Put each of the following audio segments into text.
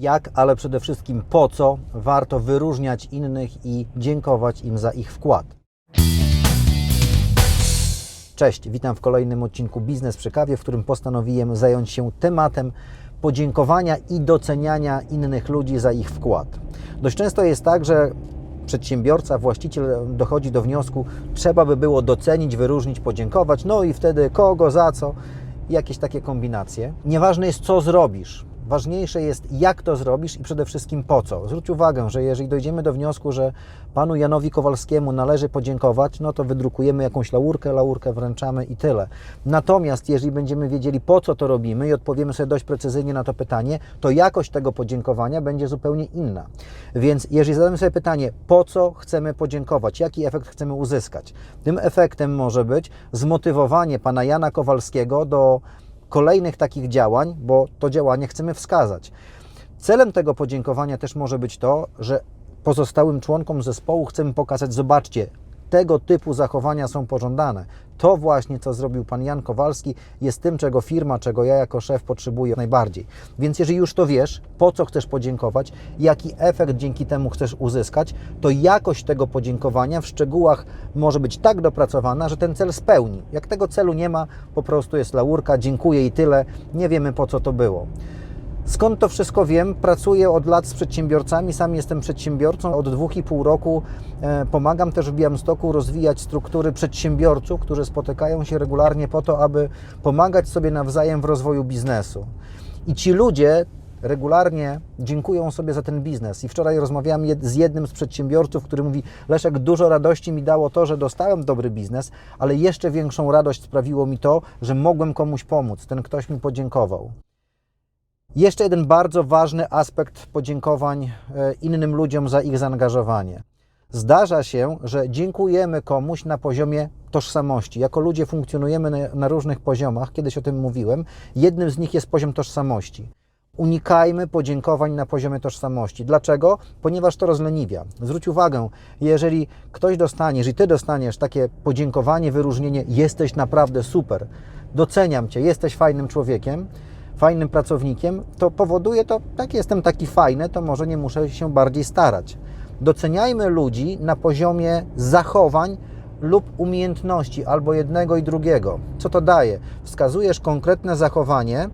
Jak, ale przede wszystkim po co warto wyróżniać innych i dziękować im za ich wkład. Cześć, witam w kolejnym odcinku Biznes przy kawie, w którym postanowiłem zająć się tematem podziękowania i doceniania innych ludzi za ich wkład. Dość często jest tak, że przedsiębiorca, właściciel dochodzi do wniosku, trzeba by było docenić, wyróżnić, podziękować, no i wtedy kogo, za co, jakieś takie kombinacje. Nieważne jest, co zrobisz. Ważniejsze jest, jak to zrobisz i przede wszystkim po co. Zwróć uwagę, że jeżeli dojdziemy do wniosku, że panu Janowi Kowalskiemu należy podziękować, no to wydrukujemy jakąś laurkę, laurkę wręczamy i tyle. Natomiast jeżeli będziemy wiedzieli, po co to robimy i odpowiemy sobie dość precyzyjnie na to pytanie, to jakość tego podziękowania będzie zupełnie inna. Więc jeżeli zadamy sobie pytanie, po co chcemy podziękować, jaki efekt chcemy uzyskać, tym efektem może być zmotywowanie pana Jana Kowalskiego do kolejnych takich działań, bo to działanie chcemy wskazać. Celem tego podziękowania też może być to, że pozostałym członkom zespołu chcemy pokazać, zobaczcie, tego typu zachowania są pożądane. To właśnie, co zrobił pan Jan Kowalski, jest tym, czego firma, czego ja jako szef potrzebuję najbardziej. Więc jeżeli już to wiesz, po co chcesz podziękować, jaki efekt dzięki temu chcesz uzyskać, to jakość tego podziękowania w szczegółach może być tak dopracowana, że ten cel spełni. Jak tego celu nie ma, po prostu jest laurka, dziękuję i tyle, nie wiemy po co to było. Skąd to wszystko wiem? Pracuję od lat z przedsiębiorcami, sam jestem przedsiębiorcą. Od dwóch i pół roku e, pomagam też w Białymstoku rozwijać struktury przedsiębiorców, którzy spotykają się regularnie po to, aby pomagać sobie nawzajem w rozwoju biznesu. I ci ludzie regularnie dziękują sobie za ten biznes. I wczoraj rozmawiałem z jednym z przedsiębiorców, który mówi: Leszek, dużo radości mi dało to, że dostałem dobry biznes, ale jeszcze większą radość sprawiło mi to, że mogłem komuś pomóc. Ten ktoś mi podziękował. Jeszcze jeden bardzo ważny aspekt podziękowań e, innym ludziom za ich zaangażowanie. Zdarza się, że dziękujemy komuś na poziomie tożsamości. Jako ludzie funkcjonujemy na, różnych poziomach, kiedyś o tym mówiłem. Jednym z nich jest poziom tożsamości. Unikajmy podziękowań na poziomie tożsamości. Dlaczego? Ponieważ to rozleniwia. Zwróć uwagę, jeżeli ktoś dostanie, jeżeli ty dostaniesz takie podziękowanie, wyróżnienie, jesteś naprawdę super, doceniam cię, jesteś fajnym człowiekiem, fajnym pracownikiem, to powoduje to, tak jestem taki fajny, to może nie muszę się bardziej starać. Doceniajmy ludzi na poziomie zachowań lub umiejętności, albo jednego i drugiego. Co to daje? Wskazujesz konkretne zachowanie,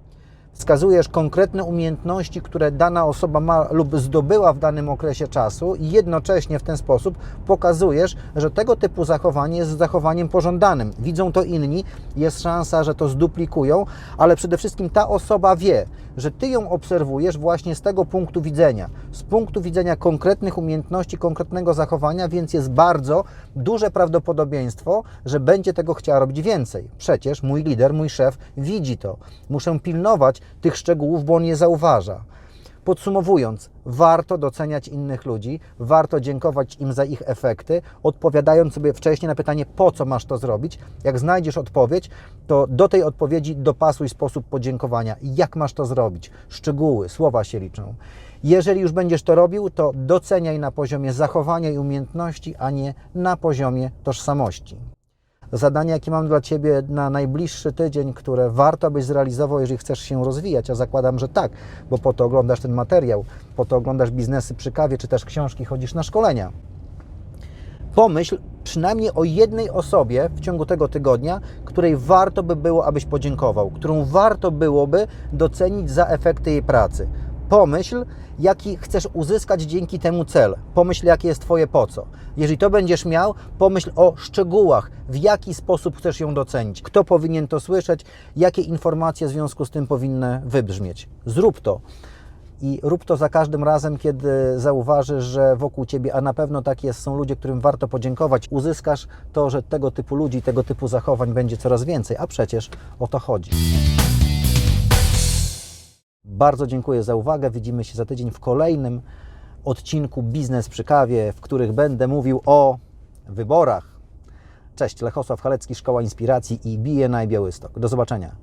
wskazujesz konkretne umiejętności, które dana osoba ma lub zdobyła w danym okresie czasu i jednocześnie w ten sposób pokazujesz, że tego typu zachowanie jest zachowaniem pożądanym. Widzą to inni, jest szansa, że to zduplikują, ale przede wszystkim ta osoba wie, że ty ją obserwujesz właśnie z tego punktu widzenia, z punktu widzenia konkretnych umiejętności, konkretnego zachowania, więc jest bardzo duże prawdopodobieństwo, że będzie tego chciała robić więcej. Przecież mój lider, mój szef widzi to. Muszę pilnować tych szczegółów, bo on je zauważa. Podsumowując, warto doceniać innych ludzi, warto dziękować im za ich efekty, odpowiadając sobie wcześniej na pytanie, po co masz to zrobić. Jak znajdziesz odpowiedź, to do tej odpowiedzi dopasuj sposób podziękowania. Jak masz to zrobić? Szczegóły, słowa się liczą. Jeżeli już będziesz to robił, to doceniaj na poziomie zachowania i umiejętności, a nie na poziomie tożsamości zadanie, jakie mam dla Ciebie na najbliższy tydzień, które warto byś zrealizował, jeżeli chcesz się rozwijać, a zakładam, że tak, bo po to oglądasz ten materiał, po to oglądasz biznesy przy kawie, czy też książki, chodzisz na szkolenia. Pomyśl przynajmniej o jednej osobie w ciągu tego tygodnia, której warto by było, abyś podziękował, którą warto byłoby docenić za efekty jej pracy. Pomyśl, jaki chcesz uzyskać dzięki temu cel. Pomyśl, jakie jest Twoje po co. Jeżeli to będziesz miał, pomyśl o szczegółach, w jaki sposób chcesz ją docenić, kto powinien to słyszeć, jakie informacje w związku z tym powinny wybrzmieć. Zrób to. I rób to za każdym razem, kiedy zauważysz, że wokół ciebie, a na pewno tak jest, są ludzie, którym warto podziękować, uzyskasz to, że tego typu ludzi, tego typu zachowań będzie coraz więcej, a przecież o to chodzi. Bardzo dziękuję za uwagę. Widzimy się za tydzień w kolejnym odcinku Biznes przy kawie, w których będę mówił o wyborach. Cześć, Lechosław Halecki, Szkoła Inspiracji i BNI Białystok. Do zobaczenia.